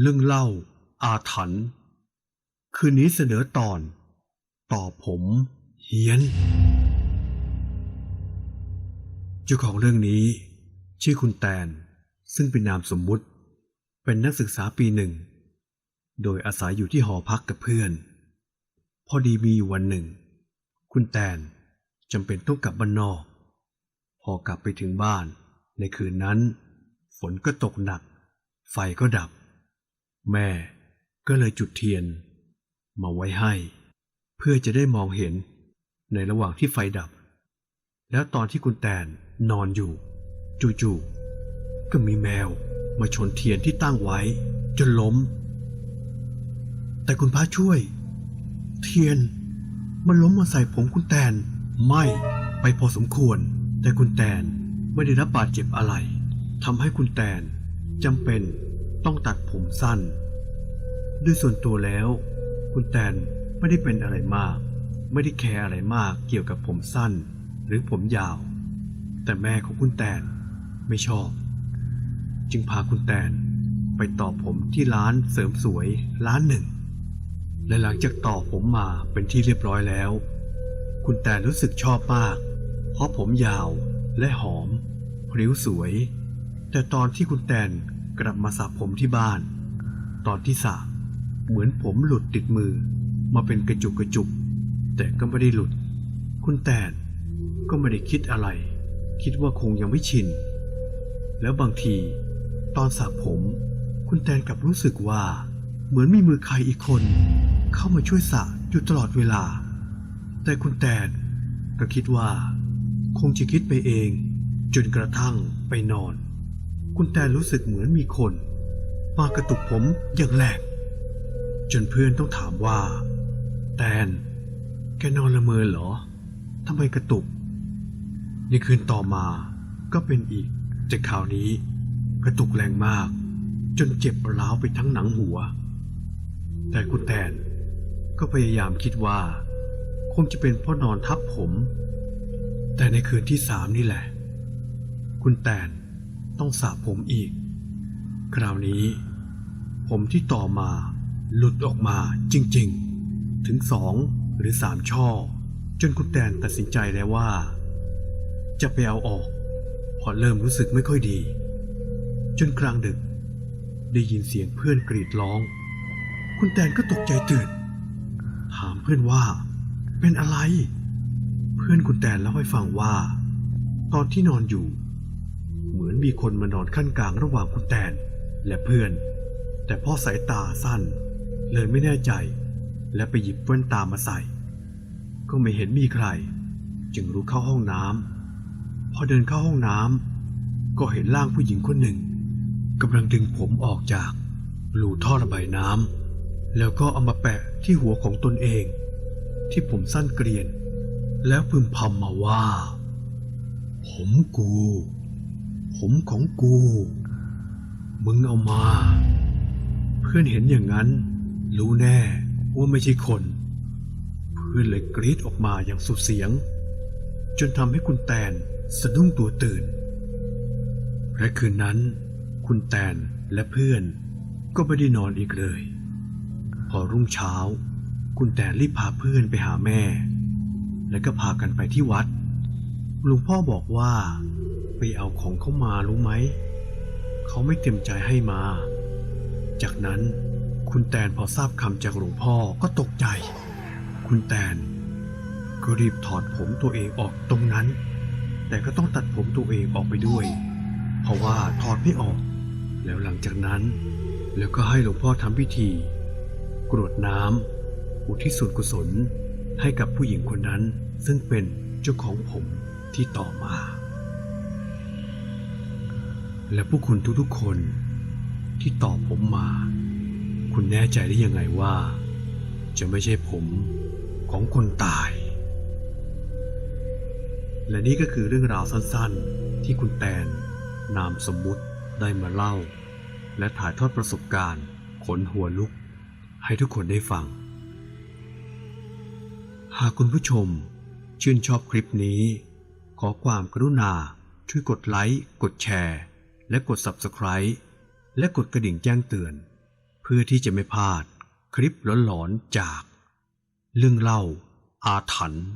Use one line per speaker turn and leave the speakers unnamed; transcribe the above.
เรื่องเล่า อาถรรพ์คืนนี้เสนอตอน ต่อผมเฮียน เจ้าของเรื่องนี้ ชื่อคุณแตน ซึ่งเป็นนามสมมุติ เป็นนักศึกษาปีหนึ่ง โดยอาศัยอยู่ที่หอพักกับเพื่อน พอดีมีอยู่วันหนึ่ง คุณแตนจำเป็นต้องกลับบ้านนอก พอกลับไปถึงบ้าน ในคืนนั้น ฝนก็ตกหนัก ไฟก็ดับ แม่ก็เลยจุดเทียน มาไว้ให้ เพื่อจะได้มองเห็นในระหว่างที่ไฟดับ แล้วตอนที่คุณแตนนอนอยู่ จู่ๆก็มีแมวมาชนเทียนที่ตั้งไว้ จนล้ม แต่คุณพระช่วย เทียน มันล้มมาใส่ผมคุณแตนไม่ไปพอสมควร แต่คุณแตนไม่ได้รับบาดเจ็บอะไรทำให้คุณแตนจำเป็น ต้องตัดผมสั้น ด้วยส่วนตัวแล้ว คุณแตนไม่ได้เป็นอะไรมาก ไม่ได้แคร์อะไรมากเกี่ยวกับผมสั้น หรือผมยาว แต่แม่ของคุณแตนไม่ชอบ จึงพาคุณแตนไปต่อผมที่ร้านเสริมสวยร้านหนึ่ง และหลังจากต่อผมมาเป็นที่เรียบร้อยแล้ว คุณแตนรู้สึกชอบมาก เพราะผมยาวและหอม ริ้วสวย แต่ตอนที่คุณแตน กลับมาสระผมที่บ้าน ตอนที่สระเหมือนผมหลุดติดมือ มาเป็นกระจุกกระจุก แต่ก็ไม่ได้หลุด คุณแตนก็ไม่ได้คิดอะไร คิดว่าคงยังไม่ชิน แล้วบางที ตอนสระผม คุณแตนกลับรู้สึกว่า เหมือนมีมือใครอีกคน เข้ามาช่วยสระอยู่ตลอดเวลา แต่คุณแตนก็คิดว่า คงจะคิดไปเอง จนกระทั่งไปนอน คุณแตนรู้สึกเหมือนมีคน มากระตุกผมอย่างแรงจนเพื่อนต้องถามว่า แตน แกนอนละเมอเหรอทำไมกระตุก ในคืนต่อมาก็เป็นอีกแต่คราวนี้ กระตุกแรงมาก จนเจ็บร้าวไปทั้งหนังหัว แต่คุณแตนก็พยายามคิดว่า คงจะเป็นเพราะนอนทับผม แต่ในคืนที่สามนี่แหละ คุณแตน ต้องสระผมอีก คราวนี้ ผมที่ต่อมาหลุดออกมาจริงๆ ถึงสองหรือสามช่อ จนคุณแตนตัดสินใจแล้วว่า จะไปเอาออกเพอเริ่มรู้สึกไม่ค่อยดี จนกลางดึก ได้ยินเสียงเพื่อนกรีดร้อง คุณแตนก็ตกใจตื่น ถามเพื่อนว่าเป็นอะไร เพื่อนคุณแตนเล่าให้ฟังว่า ตอนที่นอนอยู่ เหมือนมีคนมานอนขั้นกลางระหว่างคุณแตนและเพื่อน แต่พ่อสายตาสั้น เลยไม่แน่ใจ และไปหยิบแว่นตามาใส่ ก็ไม่เห็นมีใคร จึงรู้เข้าห้องน้ำพอเดินเข้าห้องน้ำก็เห็นร่างผู้หญิงคนหนึ่งกำลังดึงผมออกจากรูท่อระบายน้ำแล้วก็เอามาแปะที่หัวของตนเอง ที่ผมสั้นเกรียน แล้วพึมพำมาว่า ผมกู ผมของกู มึงเอามา เพื่อนเห็นอย่างนั้น รู้แน่ว่าไม่ใช่คน เพื่อนเลยกรีดออกมาอย่างสุดเสียง จนทำให้คุณแตนสะดุ้งตัวตื่น และคืนนั้น คุณแตนและเพื่อนก็ไม่ได้นอนอีกเลย พอรุ่งเช้า คุณแตนรีบพาเพื่อนไปหาแม่ แล้วก็พากันไปที่วัดหลวงพ่อบอกว่า ไปเอาของเขามารู้ไหม เขาไม่เต็มใจให้มา จากนั้นคุณแตนพอทราบคำจากหลวงพ่อก็ตกใจ คุณแตนก็รีบถอดผมตัวเองออกตรงนั้น แต่ก็ต้องตัดผมตัวเองออกไปด้วย เพราะว่าถอดไม่ออก แล้วหลังจากนั้น แล้วก็ให้หลวงพ่อทำพิธี กรวดน้ำอุทิศส่วนกุศลให้กับผู้หญิงคนนั้น ซึ่งเป็นเจ้าของผมที่ต่อมา และผู้คุณทุกๆคนที่ตอบผมมา คุณแน่ใจได้ยังไงว่า จะไม่ใช่ผมของคนตาย และนี่ก็คือเรื่องราวสั้นๆ ที่คุณแตน นามสมมุติได้มาเล่า และถ่ายทอดประสบการณ์ขนหัวลุก ให้ทุกคนได้ฟัง หากคุณผู้ชมชื่นชอบคลิปนี้ ขอความกรุณาช่วยกดไลค์ กดแชร์ และกด Subscribe และกดกระดิ่งแจ้งเตือน เพื่อที่จะไม่พลาดคลิปหลอนๆจาก เรื่องเล่าอาถรรพ์